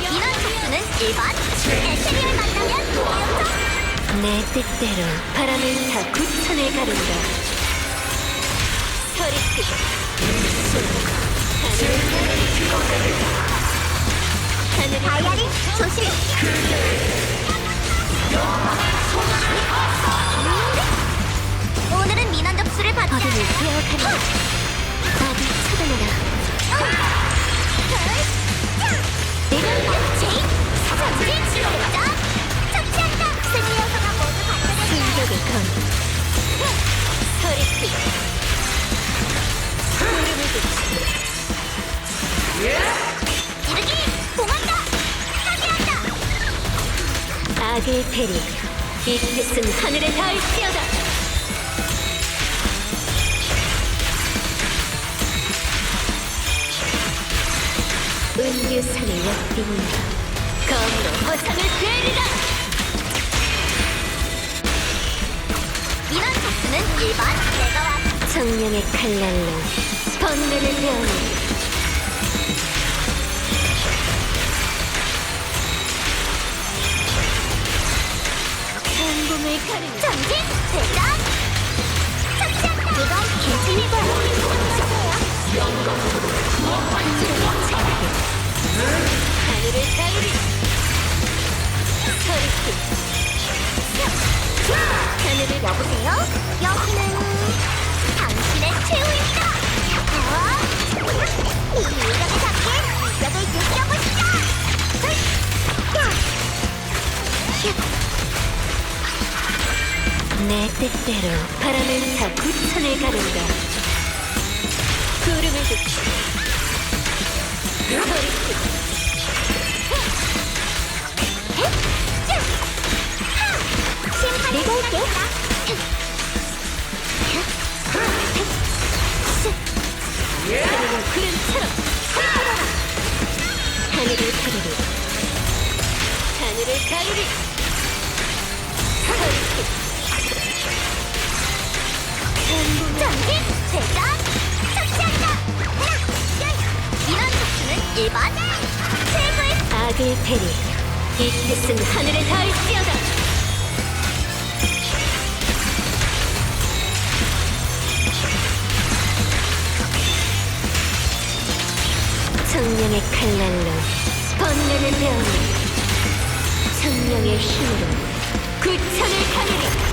이런 작수는 1번 에테리얼 만나면 내 뜻대로 바람은 다 구천을 가른다 서리스하늘 하늘 조심 어둠을 차단해라. 내가 제인 처치한다. 승리 요소가 모두 이르기! 파괴한다! 악의 대리. 이 뜻은 하늘에 닿을 지어다. 은유산을 엿빈다. 검으로 허상을 베리라. 민원 접수는 1번 내가 왔 정령의 칼날로 번뇌를 배우니 성공을 가르는 전진 대장 하늘을 여보세요? 여기는 당신의 최후입니다. 어? 이 인력을 잡기엔 인력을 느껴보시죠. 내 뜻대로 바람은 다 구천을 가른다 구름을 서리 1번 최고의 악의 패리 이 뜻은 하늘에 닿을지어다 정령의 칼날로 번뇌를 배우니 정령의 힘으로 구천을 가르리